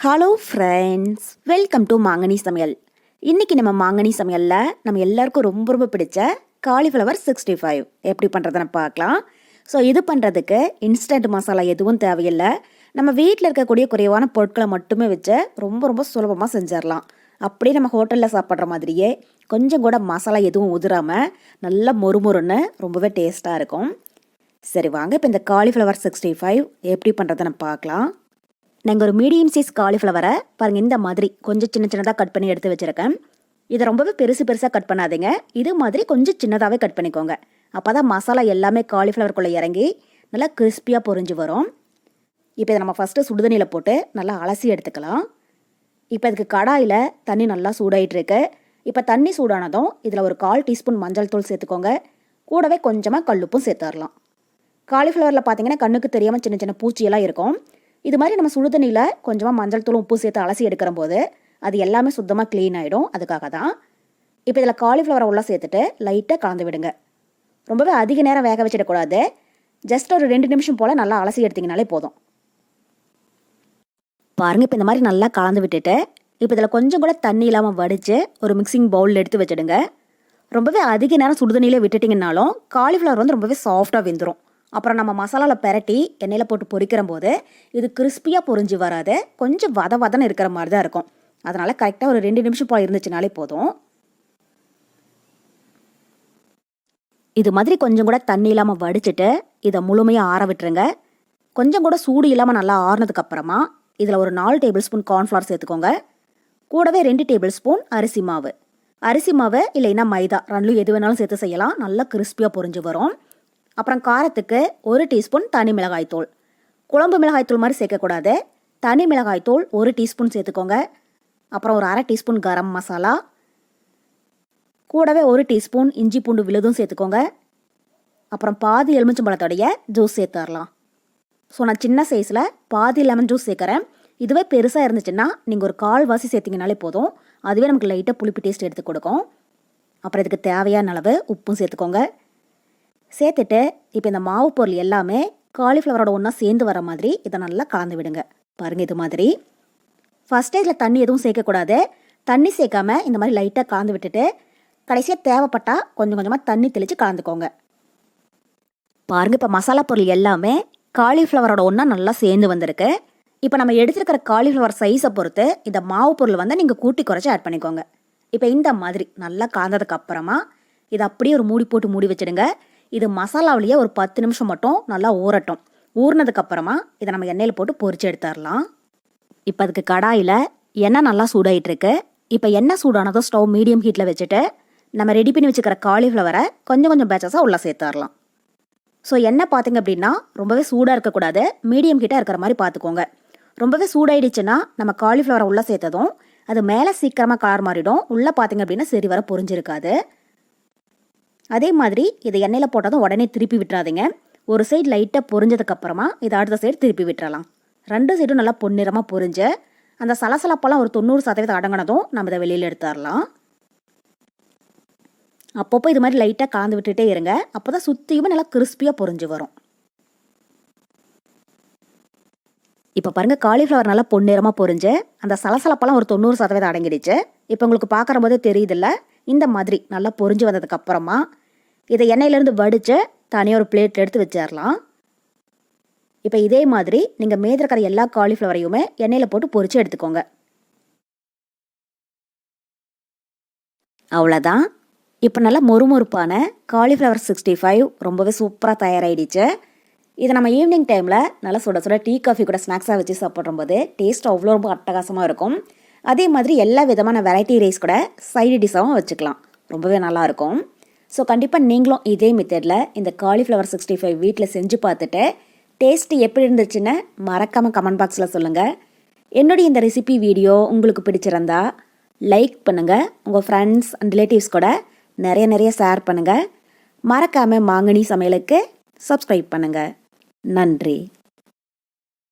Hello friends welcome to மாங்கனி சமையல் இன்றைக்கி நம்ம மாங்கனி சமையலில் நம்ம எல்லாருக்கும் ரொம்ப ரொம்ப பிடிச்ச காலிஃப்ளவர் சிக்ஸ்டி ஃபைவ் எப்படி பண்ணுறதுன்னு பார்க்கலாம். ஸோ இது பண்ணுறதுக்கு இன்ஸ்டன்ட் மசாலா எதுவும் தேவையில்லை. நம்ம வீட்டில் இருக்கக்கூடிய குறைவான பொருட்களை மட்டுமே வச்சு ரொம்ப ரொம்ப சுலபமாக செஞ்சிடலாம். அப்படியே நம்ம ஹோட்டலில் சாப்பிட்ற மாதிரியே கொஞ்சம் கூட மசாலா எதுவும் உதிராமல் நல்லா மொறுமொறுன்னு ரொம்பவே டேஸ்ட்டாக இருக்கும். சரி வாங்க. இப்போ இந்த காலிஃப்ளவர் சிக்ஸ்டி ஃபைவ் எப்படி பண்ணுறதுன்னு பார்க்கலாம். நாங்கள் ஒரு மீடியம் சைஸ் காலிஃப்ளவரை பாருங்கள் இந்த மாதிரி கொஞ்சம் சின்ன சின்னதாக கட் பண்ணி எடுத்து வச்சுருக்கேன். இதை ரொம்பவே பெருசு பெருசாக கட் பண்ணாதீங்க. இது மாதிரி கொஞ்சம் சின்னதாகவே கட் பண்ணிக்கோங்க. அப்போ தான் மசாலா எல்லாமே காலிஃப்ளவருக்குள்ளே இறங்கி நல்லா கிறிஸ்பியாக பொரிஞ்சு வரும். இப்போ இதை நம்ம ஃபஸ்ட்டு சுடுதண்ணியில் போட்டு நல்லா அலசி எடுத்துக்கலாம். இப்போ இதுக்கு கடாயில் தண்ணி நல்லா சூடாயிட்டுருக்கு. இப்போ தண்ணி சூடானதும் இதில் ஒரு கால் டீஸ்பூன் மஞ்சள் தூள் சேர்த்துக்கோங்க. கூடவே கொஞ்சமாக கல்லுப்பும் சேர்த்துடலாம் காலிஃப்ளவரில் பார்த்தீங்கன்னா கண்ணுக்கு தெரியாமல் சின்ன சின்ன பூச்சியெல்லாம் இருக்கும். இது மாதிரி நம்ம சுடுதண்ணியில் கொஞ்சமாக மஞ்சள் தூள் உப்பு சேர்த்து அலசி எடுக்கிற போது அது எல்லாமே சுத்தமாக க்ளீன் ஆகிடும் அதுக்காக தான் இப்போ இதில் காலிஃப்ளவரை உள்ள சேர்த்துட்டு லைட்டாக கலந்து விடுங்க. ரொம்பவே அதிக நேரம் வேக வச்சிடக்கூடாது. ஜஸ்ட் ஒரு ரெண்டு நிமிஷம் போல் நல்லா அலசி எடுத்திங்கனாலே போதும். பாருங்கள் இப்போ இந்த மாதிரி நல்லா கலந்து விட்டுட்டு இப்போ இதில் கொஞ்சம் கூட தண்ணி இல்லாமல் வடித்து ஒரு மிக்சிங் பவுலில் எடுத்து வச்சிடுங்க. ரொம்பவே அதிக நேரம் சுடுதண்ணியில் விட்டுட்டிங்கனாலும் காலிஃப்ளவர் வந்து ரொம்பவே சாஃப்டாக வெந்துடும் அப்புறம் நம்ம மசாலாவில் பெரட்டி எண்ணெயில் போட்டு பொரிக்கிற போது இது கிறிஸ்பியாக பொரிஞ்சு வராது. கொஞ்சம் வத வதன்னு இருக்கிற மாதிரி தான் இருக்கும். அதனால் கரெக்டாக ஒரு ரெண்டு நிமிஷம் போல் இருந்துச்சுனாலே போதும். இது மாதிரி கொஞ்சம் கூட தண்ணி இல்லாமல் வடிச்சிட்டு இதை முழுமையாக ஆற விட்டுருங்க. கொஞ்சம் கூட சூடு இல்லாமல் நல்லா ஆறுனதுக்கப்புறமா இதில் ஒரு நாலு டேபிள் ஸ்பூன் கார்ன்ஃப்ளவர் சேர்த்துக்கோங்க. கூடவே ரெண்டு டேபிள் ஸ்பூன் அரிசி மாவு. அரிசி மாவு இல்லைன்னா மைதா ரெண்டும் எது வேணாலும் சேர்த்து செய்யலாம். நல்லா கிறிஸ்பியாக பொரிஞ்சு வரும். அப்புறம் காரத்துக்கு ஒரு டீஸ்பூன் தனி மிளகாய்த்தூள். குழம்பு மிளகாய்த்தூள் மாதிரி சேர்க்கக்கூடாது. தனி மிளகாய்த்தூள் ஒரு டீஸ்பூன் சேர்த்துக்கோங்க. அப்புறம் ஒரு அரை டீஸ்பூன் கரம் மசாலா. கூடவே ஒரு டீஸ்பூன் இஞ்சி பூண்டு விழுதும் சேர்த்துக்கோங்க. அப்புறம் பாதி எலுமிச்சம்பழத்தோடைய ஜூஸ் சேர்த்துடலாம். ஸோ நான் சின்ன சைஸில் பாதி லெமன் ஜூஸ் சேர்க்குறேன். இதுவே பெருசாக இருந்துச்சுன்னா நீங்கள் ஒரு கால் வாசி சேர்த்திங்கனாலே போதும். அதுவே நமக்கு லைட்டாக புளிப்பு டேஸ்ட் எடுத்து கொடுக்கும். அப்புறம் இதுக்கு தேவையான அளவு உப்பும் சேர்த்துக்கோங்க. சேர்த்துட்டு இப்போ இந்த மாவு பொருள் எல்லாமே காலிஃப்ளவரோட ஒன்றா சேர்ந்து வர மாதிரி இதை நல்லா கலந்து விடுங்க. பாருங்கள் இது மாதிரி. ஃபஸ்ட் ஸ்டேஜில் தண்ணி எதுவும் சேர்க்கக்கூடாது. தண்ணி சேர்க்காம இந்த மாதிரி லைட்டாக கலந்து விட்டுட்டு கடைசியாக தேவைப்பட்டால் கொஞ்சம் கொஞ்சமாக தண்ணி தெளித்து கலந்துக்கோங்க. பாருங்கள் இப்போ மசாலா பொருள் எல்லாமே காலிஃப்ளவரோட ஒன்றா நல்லா சேர்ந்து வந்திருக்கு. இப்போ நம்ம எடுத்துருக்கிற காலிஃப்ளவர் சைஸை பொறுத்து இந்த மாவு பொருள் வந்து நீங்கள் கூட்டி குறைச்சி ஆட் பண்ணிக்கோங்க. இப்போ இந்த மாதிரி நல்லா கலந்ததுக்கு அப்புறமா இதை அப்படியே ஒரு மூடி போட்டு மூடி வச்சிடுங்க. இது மசாலாவிலேயே ஒரு பத்து நிமிஷம் மட்டும் நல்லா ஊறட்டும். ஊறினதுக்கப்புறமா இதை நம்ம எண்ணெயில் போட்டு பொரிச்சு எடுத்துடலாம். இப்போ அதுக்கு கடாயில் எண்ணெய் நல்லா சூடாயிட்டுருக்கு. இப்போ எண்ணெய் சூடானதும் ஸ்டவ் மீடியம் ஹீட்டில் வச்சுட்டு நம்ம ரெடி பண்ணி வச்சுக்கிற காலிஃப்ளவரை கொஞ்சம் கொஞ்சம் பேச்சஸாக உள்ளே சேர்த்துடலாம். ஸோ எண்ணெய் பார்த்தீங்க அப்படின்னா ரொம்பவே சூடாக இருக்கக்கூடாது. மீடியம் ஹீட்டாக இருக்கிற மாதிரி பார்த்துக்கோங்க ரொம்பவே சூடாயிடுச்சுன்னா நம்ம காலிஃப்ளவரை உள்ளே சேர்த்ததும் அது மேலே சீக்கிரமாக கலர் மாறிடும். உள்ளே பார்த்தீங்க அப்படின்னா சரி வர பொரிஞ்சிருக்காது. அதே மாதிரி இதை எண்ணெயில் போட்டதும் உடனே திருப்பி விட்டுறாதீங்க. ஒரு சைடு லைட்டாக பொரிஞ்சதுக்கப்புறமா இதை அடுத்த சைடு திருப்பி விட்டுறலாம். ரெண்டு சைடும் நல்லா பொன்னிறமாக பொரிஞ்சு அந்த சலசலப்பெல்லாம் ஒரு தொண்ணூறு சதவீதம் அடங்கினதும் நம்ம இதை வெளியில் எடுத்துடலாம். அப்பப்போ இது மாதிரி லைட்டாக கலந்து விட்டுட்டே இருங்க. அப்போ தான் சுற்றியுமே நல்லா கிறிஸ்பியாக பொரிஞ்சு வரும். இப்போ பாருங்கள் காலிஃப்ளவர் நல்லா பொன்னிறமாக பொரிஞ்சு அந்த சலசலப்பெல்லாம் ஒரு தொண்ணூறு சதவீதம் அடங்கிடுச்சு. இப்போ உங்களுக்கு பார்க்குற போதே தெரியுதுல்ல இந்த மாதிரி நல்லா பொரிஞ்சு வந்ததுக்கப்புறமா இதை எண்ணெயிலேருந்து வடித்து தனியாக ஒரு பிளேட் எடுத்து வச்சிடலாம் இப்போ இதே மாதிரி நீங்கள் மேதிருக்கிற எல்லா காலிஃப்ளவரையுமே எண்ணெயில் போட்டு பொரித்து எடுத்துக்கோங்க. அவ்வளோதான் இப்போ நல்லா மொறுமொறுப்பான காலிஃப்ளவர் சிக்ஸ்டி ஃபைவ் ரொம்பவே சூப்பராக தயாராகிடுச்சு இதை நம்ம ஈவினிங் டைமில் நல்லா சுட சுட டீ காஃபி கூட ஸ்நாக்ஸாக வச்சு சாப்பிட்றம்போது டேஸ்ட் அவ்வளோ ரொம்ப அட்டகாசமாக இருக்கும். அதே மாதிரி எல்லா விதமான வெரைட்டி ரைஸ் கூட சைடு டிஷ்ஷாகவும் வச்சுக்கலாம். ரொம்பவே நல்லாயிருக்கும். ஸோ கண்டிப்பாக நீங்களும் இதே மெத்தடில் இந்த காலிஃப்ளவர் சிக்ஸ்டி ஃபைவ் வீட்டில் செஞ்சு பார்த்துட்டு டேஸ்ட்டு எப்படி இருந்துச்சுன்னு மறக்காமல் கமெண்ட் பாக்ஸில் சொல்லுங்கள் என்னுடைய இந்த ரெசிபி வீடியோ உங்களுக்கு பிடிச்சிருந்தா லைக் பண்ணுங்கள் உங்கள் ஃப்ரெண்ட்ஸ் அண்ட் ரிலேட்டிவ்ஸ் கூட நிறைய நிறைய ஷேர் பண்ணுங்கள் மறக்காமல் மாங்கனி சமையலுக்கு சப்ஸ்கிரைப் பண்ணுங்கள் நன்றி.